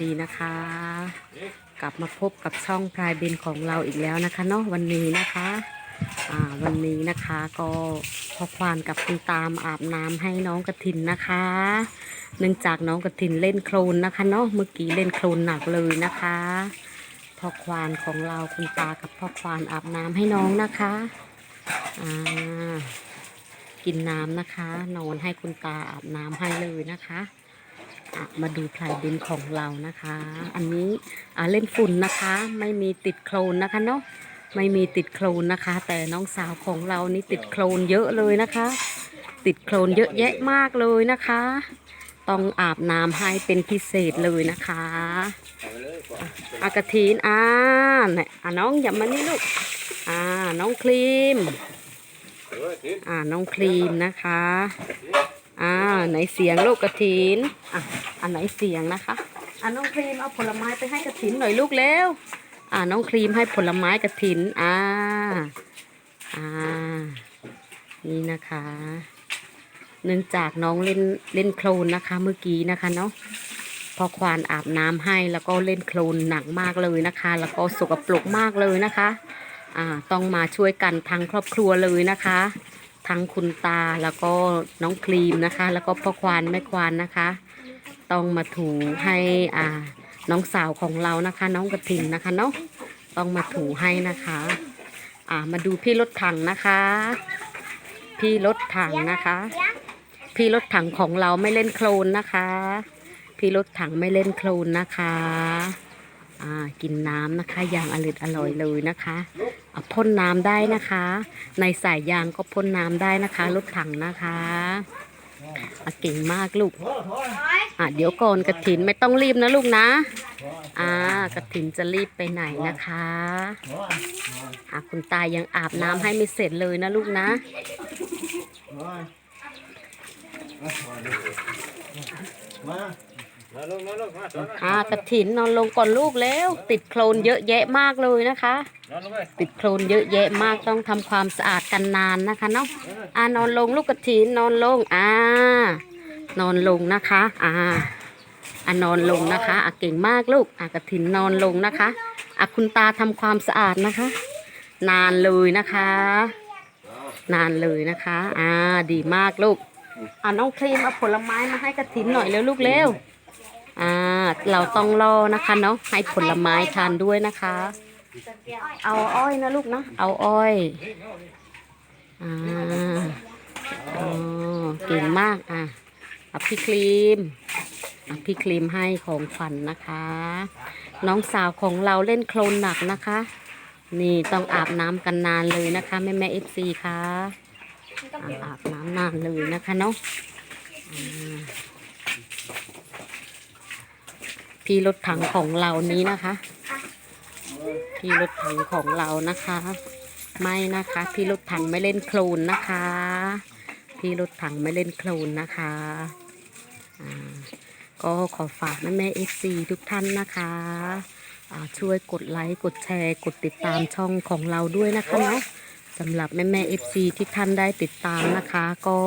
ดีนะคะ กลับมาพบกับช่องพลายเบนของเราอีกแล้วนะคะเนาะวันนี้นะคะอ่าวันนี้นะคะก็พอควานกับคุณตามอาบน้ำให้น้องกระถินนะคะ เนื่องจากน้องกระถินเล่นโคลนนะคะเนาะเมื่อกี้เล่นโคลนหนักเลยนะคะพ่อควานของเราคุณตากับพ่อควานอาบน้ำให้น้องนะคะอ่ากินน้ำนะคะ นอนให้คุณตาอาบน้ำให้เลยนะคะอะ มาดูพลายดินของเรานะคะ อันนี้เล่นฝุ่นนะคะ ไม่มีติดโคลนนะคะเนาะไม่มีติดโคลนนะคะ แต่น้องสาวของเรานี่ติดโคลนเยอะเลยนะคะ ติดโคลนเยอะแยะมากเลยนะคะ ต้องอาบน้ำให้เป็นพิเศษเลยนะคะอากระทีนอ่าเนี่ยอะน้องอย่ามานี่ลูกอ่าน้องครีมอ่าน้องครีมนะคะ อ่าไหนเสียงลูกกระถินอะอันไหนเสียงนะคะอ่าน้องครีมเอาผลไม้ไปให้กระถินหน่อยลูกเร็วอ่าน้องครีมให้ผลไม้กระถินอ่าอ่านี่นะคะ เนื่องจากน้องเล่นเล่นโคลนนะคะ เมื่อกี้นะคะเนาะพอควานอาบน้ำให้แล้วก็เล่นโคลนหนักมากเลยนะคะ แล้วก็สกปรกมากเลยนะคะ อ่าต้องมาช่วยกันทั้งครอบครัวเลยนะคะ ทั้งคุณตาแล้วก็น้องครีมนะคะ แล้วก็พ่อควานแม่ควานนะคะ ต้องมาถูให้อ่าน้องสาวของเรานะคะ น้องกระถินนะคะเนาะต้องมาถูให้นะคะ อ่ามาดูพี่รถถังนะคะ พี่รถถังนะคะ พี่รถถังของเราไม่เล่นโคลนนะคะ พี่รถถังไม่เล่นโคลนนะคะ อ่ากินน้ำนะคะอย่างอร่อยอร่อยเลยนะคะ พ่นน้ำได้นะคะ ในสายยางก็พ่นน้ำได้นะคะ รถถังนะคะเก่งมากลูกอะเดี๋ยวก่อนกระถินไม่ต้องรีบนะลูกนะ อ่ากระถินจะรีบไปไหนนะคะอะคุณตายังอาบน้ำให้ไม่เสร็จเลยนะลูกนะมา มาลงมาลงมาสอนอ่ากระถินนอนลงก่อนลูกแล้ว ติดโคลนเยอะแยะมากเลยนะคะนอนลงไปติดโคลนเยอะแยะมากต้องทำความสะอาดกันนานนะคะเนาะอ่านอนลงลูกกระถินนอนลงอ่านอนลงนะคะอ่าอ่านอนลงนะคะอะเก่งมากลูกอะกระถินนอนลงนะคะอะคุณตาทำความสะอาดนะคะ นานเลยนะคะ นานเลยนะคะอ่าดีมากลูกอะน้องครีมเอาผลไม้มาให้กระถินหน่อยเร็วลูกเร็ว อ่าเราต้องรอนะคะเนาะให้ผลไม้ทานด้วยนะคะ เอาอ้อยนะลูกนะเอาอ้อยอ่าอ๋อเก่งมากอะเอาพี่ครีมอาพี่ครีมให้ของขวัญนนะคะ น้องสาวของเราเล่นโคลนหนักนะคะ นี่ต้องอาบน้ำกันนานเลยนะคะแม่แม่เอฟซีค่ะอาอาบน้ำนานเลยนะคะเนาะ พี่รถถังของเรานี้นะคะ พี่รถถังของเรานะคะ ไม่นะคะ พี่รถถังไม่เล่นโคลนนะคะ พี่รถถังไม่เล่นโคลนนะคะก็ขอฝากแม่แม่เอฟซีทุกท่านนะคะช่วยกดไลค์กดแชร์ กดติดตามช่องของเราด้วยนะคะเนาะสำหรับแม่แม่เอฟซีที่ท่านได้ติดตามนะคะ ก็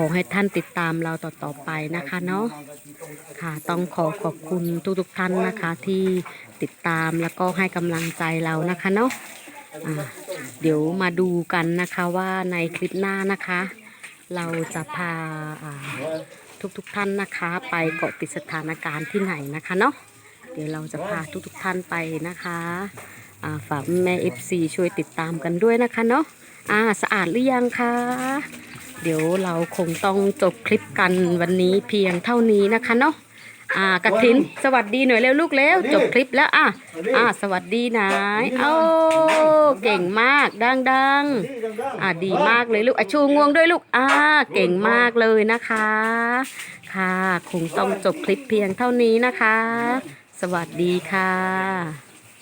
อให้ท่านติดตามเราต่อๆไปนะคะเนาะค่ะต้องขอขอบคุณทุกๆท่านนะคะที่ติดตามแล้วก็ให้กำลังใจเรานะคะเนาะเดี๋ยวมาดูกันนะคะว่าในคลิปหน้านะคะ เราจะพาทุกๆท่านนะคะ ไปเกาะติดสถานการณ์ที่ไหนนะคะเนาะเดี๋ยวเราจะพาทุกๆท่านไปนะคะฝากแม่เอฟซีช่วยติดตามกันด้วยนะคะเนาะอ่าสะอาดหรือยังคะ เดี๋ยวเราคงต้องจบคลิปกันวันนี้เพียงเท่านี้นะคะเนาะอ่ากระถินสวัสดีหน่อยเร็วลูกเร็วจบคลิปแล้วอะอ่าสวัสดีนะโอ้เก่งมากดังดังอ่าดีมากเลยลูกอะชูงวงด้วยลูกอ่าเก่งมากเลยนะคะ ค่ะ คงต้องจบคลิปเพียงเท่านี้นะคะ สวัสดีค่ะ